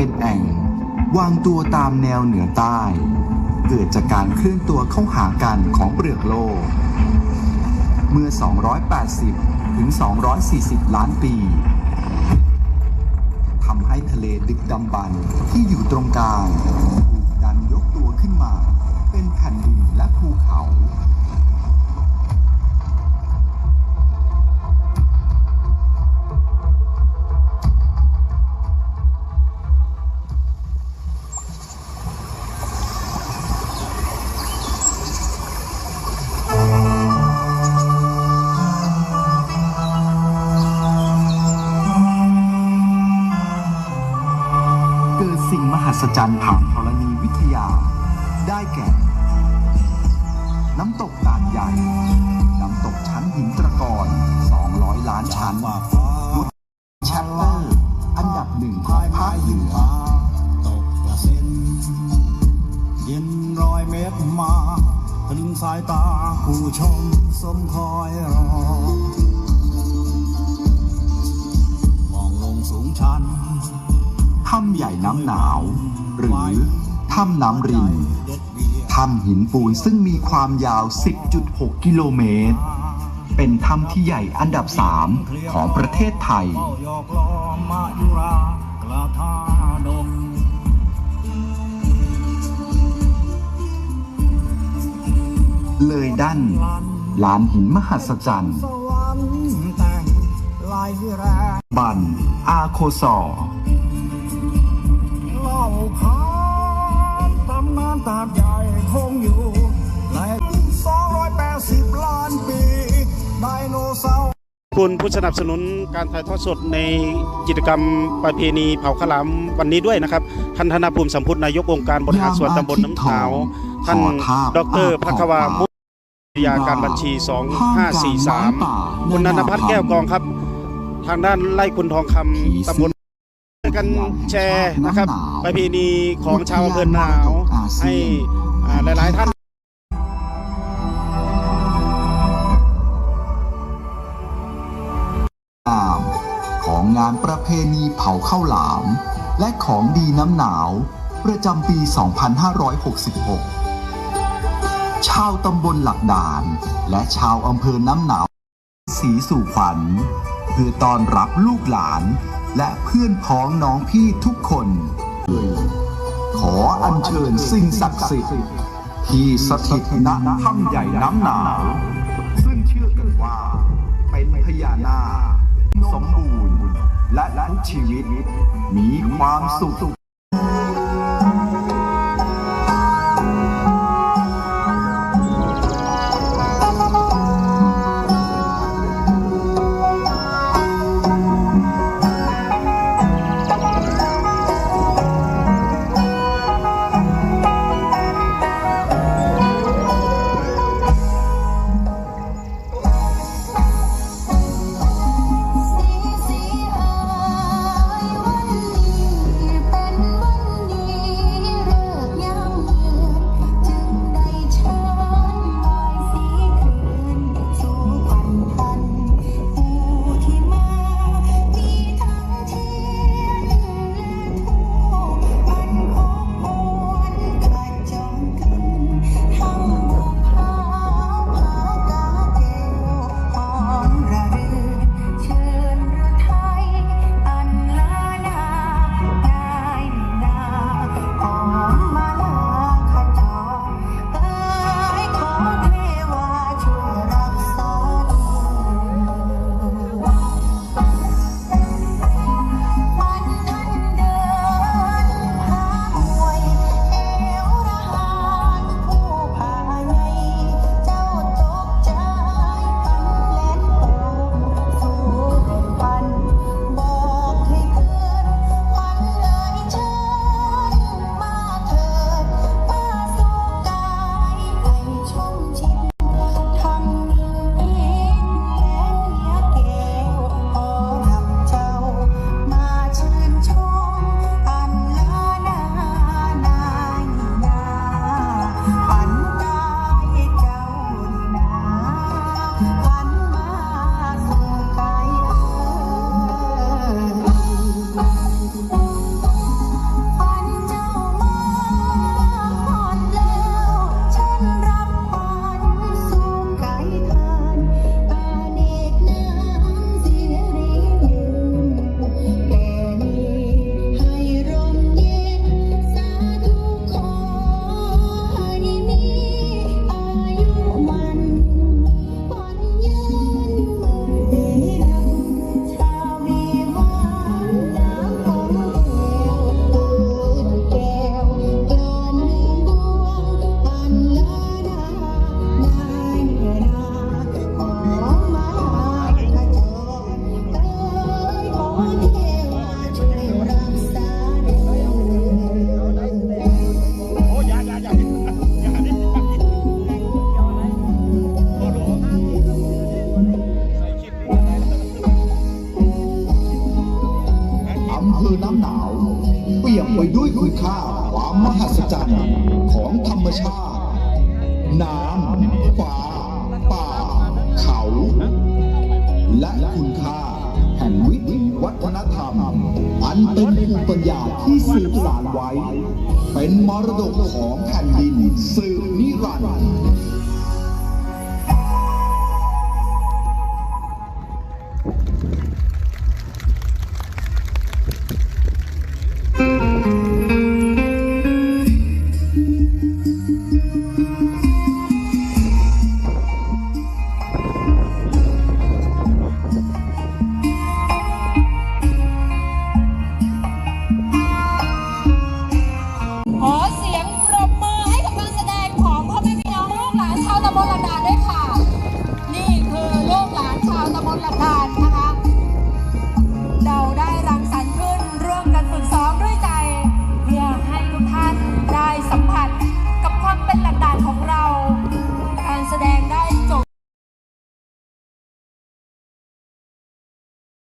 เป็นแอ่ง วางตัวตามแนวเหนือใต้ เกิดจากการเคลื่อนตัวเข้าหากันของเปลือกโลก เมื่อ 280 ถึง 240 ล้านปีทำให้ทะเลดึกดำบรรที่อยู่ตรงกลางถูกดันยกตัวขึ้นมา เป็นแผ่นดินและภูเขา ศจรรย์ทางธรณีวิทยา ได้แก่ น้ำตกตาดใหญ่ น้ำตกชั้นหินตะกอน200 ล้านชั้นรุดแชปเตอร์ อันดับหนึ่งของภาคเหนือตกกระเซ็นเย็นรอยเมตรมาตรึงสายตาผู้ชมสมคอยรอ มองลงสูงชันถ้ำใหญ่น้ำหนาว หรือถ้ำน้ำรินถ้ำหินปูนซึ่งมีความยาว 10.6 กิโลเมตร เป็นถ้ำที่ใหญ่อันดับ 3 ของประเทศไทยเฝ้าหยอกล้อมายุรากระทาดมเลยดันลานหินมหัศจรรย์ บันอาโคซอ คุณผู้สนับสนุนการถ่ายทอดสดในกิจกรรมประเพณีเผาข้าวหลามวันนี้ด้วยนะครับ ท่านธนภูมิสัมพุทธนายกองค์การบริหารส่วนตำบลน้ำขาวท่านดรพักวามุขยาการบัญชี 2543 คุณนันทพัฒน์แก้วกองครับ ทางด้านไล่คุณทองคำตำบลกันแชร์นะครับประเพณีของชาวอำเภอหนาวให้อ่าหลายๆท่าน งามของงานประเพณีเผาข้าวหลาม และของดีน้ำหนาว ประจำปี 2566 ชาวตำบลหลักด่าน และชาวอำเภอน้ำหนาว สีสู่ขวัญ เพื่อต้อนรับลูกหลาน และเพื่อนพ้องน้องพี่ทุกคน ขออัญเชิญสิ่งศักดิ์สิทธิ์ที่สถิตณถ้ำใหญ่น้ำหนาว และทุกชีวิต มีความสุข มชาติ น้ำฟ้า ป่า เขา และคุณค่า แห่งวิถีวัฒนธรรม อันเป็นภูมิปัญญาที่สืบสานไว้ เป็นมรดกของแผ่นดินสืบนิรันดร์